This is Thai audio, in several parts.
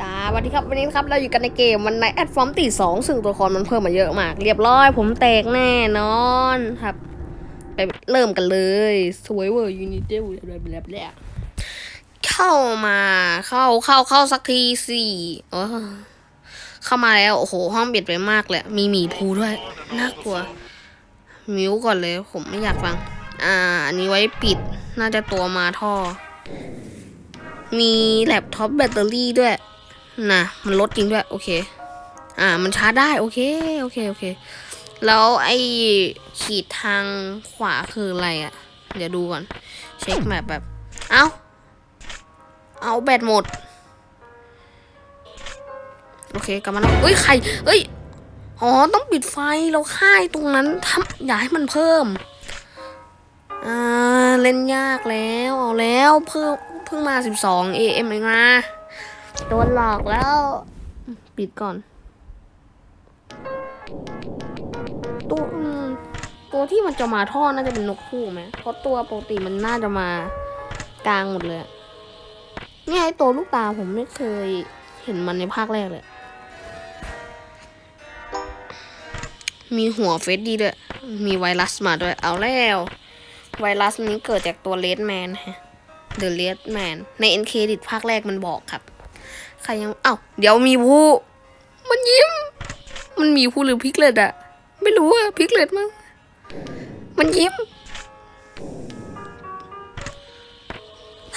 สวัสดีครับวันนี้ครับเราอยู่กันในเกมวันในแอดฟอร์มตีสองซึ่งตัวละครมันเพิ่มมาเยอะมาก เรียบร้อย ผมแตกแน่นอนครับ ไปเริ่มกันเลยสวยเวอร์ยูนิเต็แบบแบบแบบเข้ามาเข้าเข้าเข้าสักทีสิเออเข้ามาแล้ว โอ้โห ห้องเปลี่ยนไปมากเลยมีหมีภูด้วย น่ากลัว มิวก่อนเลยผมไม่อยากฟัง อ่า อันนี้ไว้ปิดน่าจะตัวมาท่อมีแล็ปท็อปแบตเตอรี่ด้วย นะมันลดจริงด้วย โอเค อ่า มันชาร์จได้ โอเค โอเค โอเค แล้วไอ้ขีดทางขวาคืออะไรอะ่ะ เดี๋ยวดูก่อน เช็คแมปแบบ เอาเอาแบตหมด โอเค กลับมาแล้วเอ้ย ใคร เอ้ย อ๋อ ต้องปิดไฟ เราค่ายตรงนั้นทำอย่าให้มันเพิ่ม อ่า เล่นยากแล้ว เอาแล้ว เพิ่งเพิ่งมา 12 AM เองนะ โดนหลอกแล้ว ปิดก่อน ตัวอืมตัวที่มันจะมาท่อน่าจะเป็นนกคู่ไหมเพราะตัวปกติมันน่าจะมากลางหมดเลยอะเนี่ยไอตัวลูกตาผมไม่เคยเห็นมันในภาคแรกเลย มีหัวเฟสดีด้วย มีไวรัสมาด้วย เอาแล้ว ไวรัสนี้เกิดจากตัวเลดแมนฮะ The Red Man ในเอ็นเครดิตภาคแรกมันบอกครับ ใครยังเอ้าเดี๋ยวมีผู้ มันยิ้ม มันมีผู้หรือพิกเลตอะไม่รู้อะพิกเลตมั้งมันยิ้ม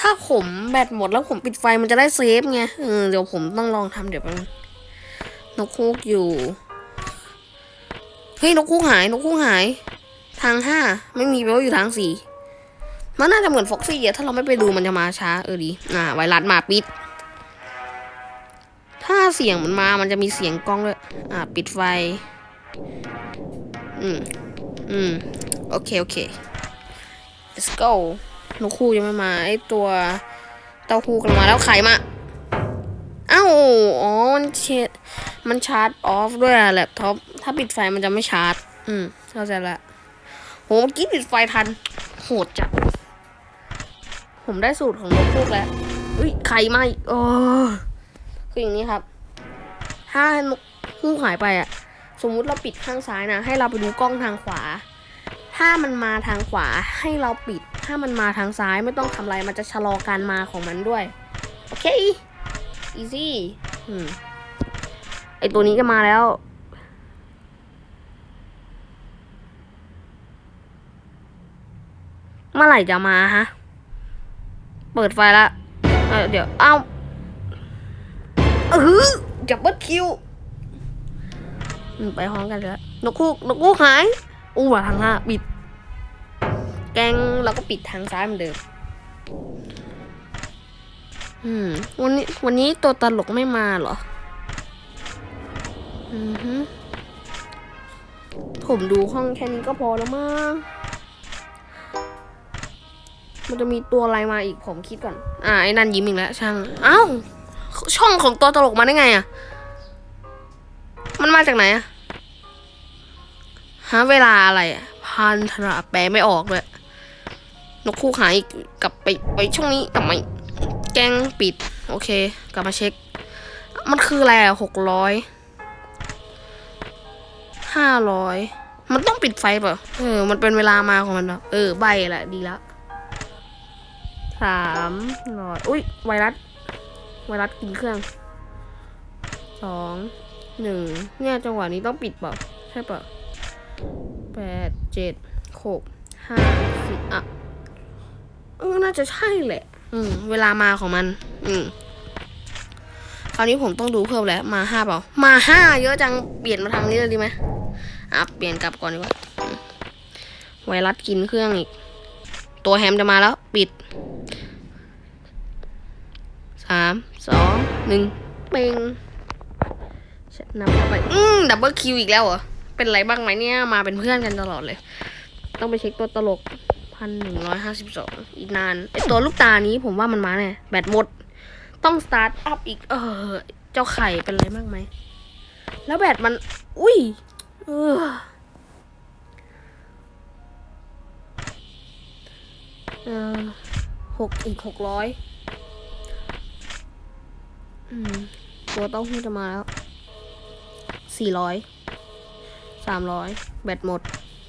ถ้าผมแบตหมดแล้วผมปิดไฟมันจะได้เซฟไงเออเดี๋ยวผมต้องลองทำเดี๋ยวแป๊บนึงนกคูกอยู่เฮ้ยนกคูกหายนกคูกหาย ทางห้าไม่มีแปลว่าอยู่ทางสี่มันน่าจะเหมือนฟ็อกซี่อะถ้าเราไม่ไปดูมันจะมาช้าเออดี อ่าไวรัสมาปิด เสียงมันมา มันจะมีเสียงกล้องด้วย อ่า ปิดไฟ อืม อืม โอเค โอเค let's go นกคู่ยังไม่มา ไอตัวเต้าหู้กำลังมาแล้วไข่มา อ้าว อ๋อ มันเชดมันชาร์จออฟด้วยอะแล็ปท็อป ถ้าปิดไฟมันจะไม่ชาร์จ อืม เข้าใจละ โห เมื่อกี้ปิดไฟทัน โหดจัด ผมได้สูตรของนกพูกแล้วอุ้ยไข่ไหมโอ้คืออย่างนี้ครับ ถ้านกคู่หายไปอะสมมุติเราปิดข้างซ้ายนะ ให้เราไปดูกล้องทางขวา ถ้ามันมาทางขวาให้เราปิด ถ้ามันมาทางซ้ายไม่ต้องทำอะไร มันจะชะลอการมาของมันด้วย โอเค easy อืมไอตัวนี้ก็มาแล้วเมื่อไหร่จะมาฮะ เปิดไฟละ เออเดี๋ยว เอ้าเออ จับเบิดคิวไปห้องกันแล้วนกคูกนกคูกหายอู้ว่าทางห้าปิด แกงเราก็ปิดทางซ้ายเหมือนเดิมอืมวันนี้วันนี้ตัวตลกไม่มาเหรอ อือฮึผมดูห้องแค่นี้ก็พอแล้วมั้งมันจะมีตัวอะไรมาอีกผมคิดก่อน อ่าไอ้นั่นยิ้มอีกแล้วช่าง เอ้า ช่องของตัวตลกมาได้ไงอะ่ะ มาจากไหนอะ่ะหาเวลาอะไรอะ่ะพันธนาแปลไม่ออกเลยนกคู่หายอีกกลับไปไปช่วงนี้กลับมาแกงปิด โอเค กลับมาเช็ค มันคืออะไรอะหกร้อยห้าร้อยมันต้องปิดไฟเปล่าเออ มันเป็นเวลามาของมันเปล่าเออ ใบแหละดีล้วสามร้อยอุ้ยไวรัส ไวรัสกินเครื่องสอง หนึ่งเนี่ยจังหวะนี้ต้องปิดเปล่าใช่เปล่าแปดเจ็ดหกห้าสิบอะเออน่าจะใช่แหละ อืม เวลามาของมัน อืมคราวนี้ผมต้องดูเพิ่มแล้ว มาห้าเปล่า มาห้าเยอะจัง เปลี่ยนมาทางนี้เลยดีไหมอะ เปลี่ยนกลับก่อนดีกว่า ไวรัสกินเครื่องอีก ตัวแฮมจะมาแล้ว ปิดสามสองหนึ่งเป่ง นำเข้าไป อืมดับเบิลคิวอีกแล้วเหรอ เป็นไรบ้างไหมเนี่ย มาเป็นเพื่อนกันตลอดเลย ต้องไปเช็คตัวตลกพันหนึ่งร้อยห้าสิบสองอีกนานไอตัวลูกตานี้ผมว่ามันมาแน่แบตหมด ต้องสตาร์ทอัพอีก เออ เจ้าไข่เป็นไรบ้างไหม แล้วแบตมัน อุ้ย เออเออหกอีกหกร้อยอืมตัวเต้าหู้จะมาแล้ว สี่ร้อยสามร้อยแบตหมด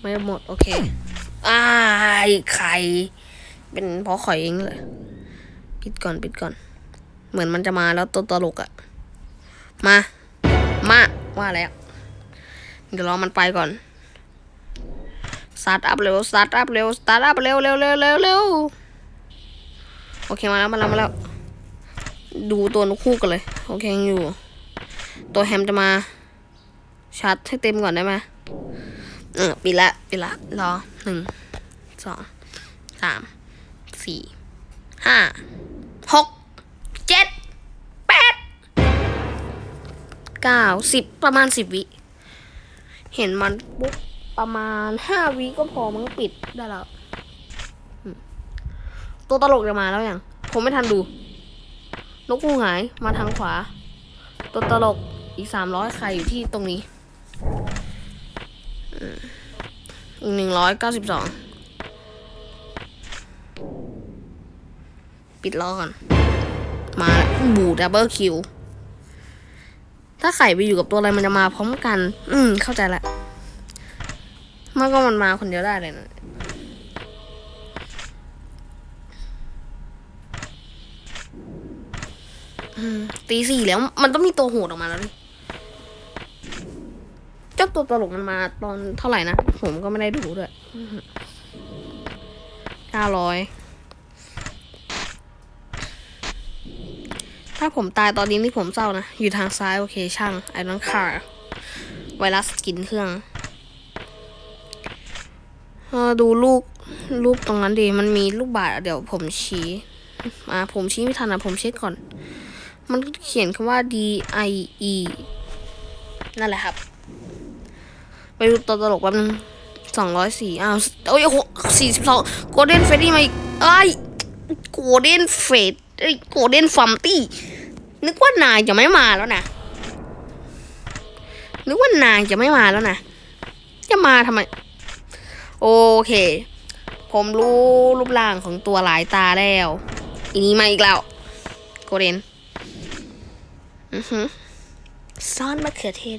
ไม่หมด โอเคอ้ายไข่เป็นเพราะข่อยเองเลยปิดก่อนปิดก่อน เหมือนมันจะมาแล้วตัวตลกอะมา มาว่าแล้วเดี๋ยวรอมันไปก่อนสตาร์ทอัพเร็วสตาร์ทอัพเร็วสตาร์ทอัพเร็วเร็วเร็วเร็วเร็วโอเคมาแล้วมาแล้วมาแล้ว ดูตัวนกคู่กันเลย โอเคยังอยู่ ตัวแฮมจะมา ชาร์จให้เต็มก่อนได้ไหมเออปิดละปิดละรอหนึ่งสองสามสี่ห้าหกเจ็ดแปดเก้าสิบประมาณสิบวิ เห็นมันปุ๊บประมาณห้าวิก็พอมั้งปิดได้แล้วตัวตลกจะมาแล้วยังผมไม่ทันดู นกคู่หายมาทางขวา ตัวตลกอีกสามร้อยไข่อยู่ที่ตรงนี้ อืมอีกหนึ่งร้อยเก้าสิบสองปิดล้อก่อน มาบูดับเบิลคิว ถ้าไข่ไปอยู่กับตัวอะไรมันจะมาพร้อมกัน อืม เข้าใจละมันก็มันมาคนเดียวได้เลยนะตีสี่แล้ว มันต้องมีตัวโหดออกมาแล้วดิ จ้าตัวตลกมันมาตอนเท่าไหร่นะ ผมก็ไม่ได้ดูด้วยเก้าร้อยถ้าผมตายตอนนี้นี่ผมเศร้านะ อยู่ทางซ้าย โอเค ช่างไอ้น้องคาร์ไวรัสกินเครื่องเออดูลูกรูปตรงนั้นดีมันมีลูกบาศก์เดี๋ยวผมชี้อ่าผมชี้ไม่ทันนะผมเช็คก่อน มันเขียนคำว่า D I E นั่นแหละครับ ไปดูตัวตลกแป๊บนึงสองร้อยสี่อ้าวโอ้ยโหสี่สิบสองโกลเด้นเฟดดี้มาอีกไอ้โกลเด้นเฟดไอ้โกลเด้นฟัมตี้นึกว่านายจะไม่มาแล้วนะนึกว่านายจะไม่มาแล้วนะ จะมาทำไม โอเค ผมรู้รูปร่างของตัวหลายตาแล้ว อีนี้มาอีกแล้ว โกเด้นอือฮึซ่อนมะเขือเทศ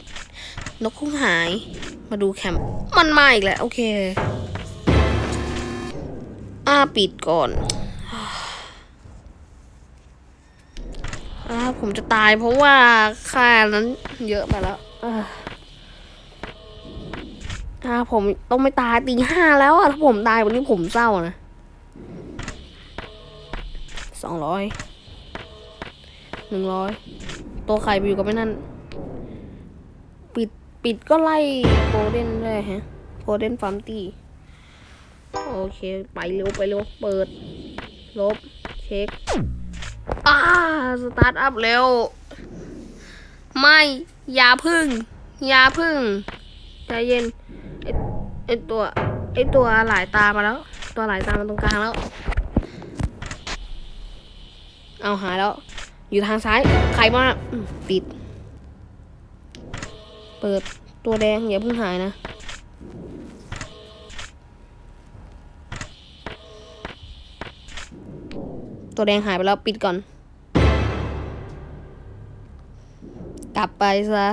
นกคุ้งหาย มาดูแคมป์มันมาอีกแล้ว โอเค อ้าปิดก่อนอ่าผมจะตายเพราะว่าค่านั้นเยอะไปแล้วอ่าผมต้องไม่ตายตีห้าแล้วอะถ้าผมตายวันนี้ผมเศร้านะสองร้อยหนึ่งร้อยตัวไข่ไปอยู่กับไม่นั่น ปิดก็ไล่โกลเด้นด้วยฮะโกลเด้นฟาร์มตี้โอเค ไปเร็วไปเร็วเปิด ลบ เช็คอ่าสตาร์ทอัพเร็ว ไม่ อย่าพึ่ง อย่าพึ่ง ใจเย็นไอไอตัว ไอตัวหลายตามาแล้ว ตัวหลายตามาตรงกลางแล้ว เอาหายแล้ว อยู่ทางซ้าย ใครมาปิด ปิดตัวแดงอย่าเพิ่งหายนะ ตัวแดงหายไปแล้วปิดก่อน กลับไปซะ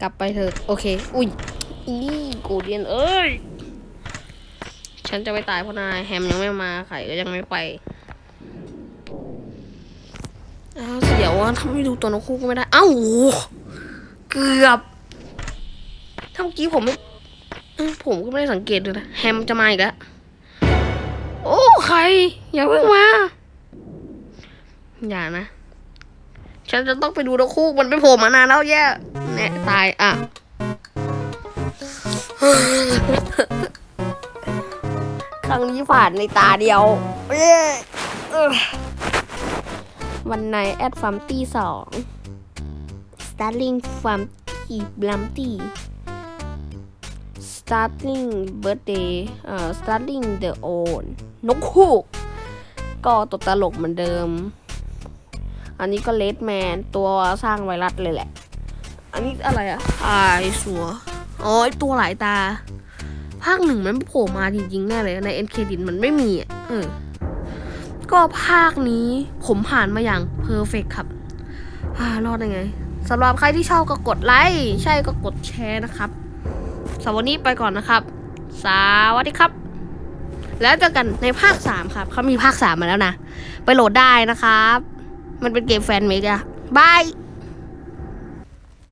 กลับไปเถอะ โอเค อุ้ยอีกูเดียนเอ้ย ฉันจะไม่ตายเพราะนายแฮมยังไม่มาไข่ก็ยังไม่ไปอ้าวเสียวอะถ้าไม่ดูตัวนกคู่ก็ไม่ได้เอ้าโหเกือบ ถ้าเมื่อกี้ผมไม่ผมก็ไม่ได้สังเกตเลยนะแฮมจะมาอีกแล้ว โอ้ใคร อย่าเพิ่งมา อย่านะ ฉันจะต้องไปดูนกคู่มันไปโผล่มานานแล้วแย่เนี่ยตายอะครั้งนี้ผ่านในตาเดียว วันไหนแอดฟาร์มตีสอง Starling ฟาร์มตีบลัมตี Starling Birthday เอ่อ Starling The Own นกฮูก ก็ตัวตลกเหมือนเดิม อันนี้ก็เลดแมนตัวสร้างไวรัสเลยแหละ อันนี้อะไรอะไอสัวอ๋อไอตัวหลายตา ภาคหนึ่งมันไม่โผล่มาจริงๆแน่เลยในเอ็นเครดิตมันไม่มีอะเออก็ภาคนี้ผมผ่านมาอย่างเพอร์เฟกครับอ่ารอดได้ไงสำหรับใครที่ชอบก็กดไลค์ ใช่ก็กดแชร์นะครับ สวันนี้ไปก่อนนะครับ สวัสดีครับ แล้วเจอกันในภาคสามครับเขามีภาคสามมาแล้วนะ ไปโหลดได้นะครับ มันเป็นเกมแฟนเมกอะบาย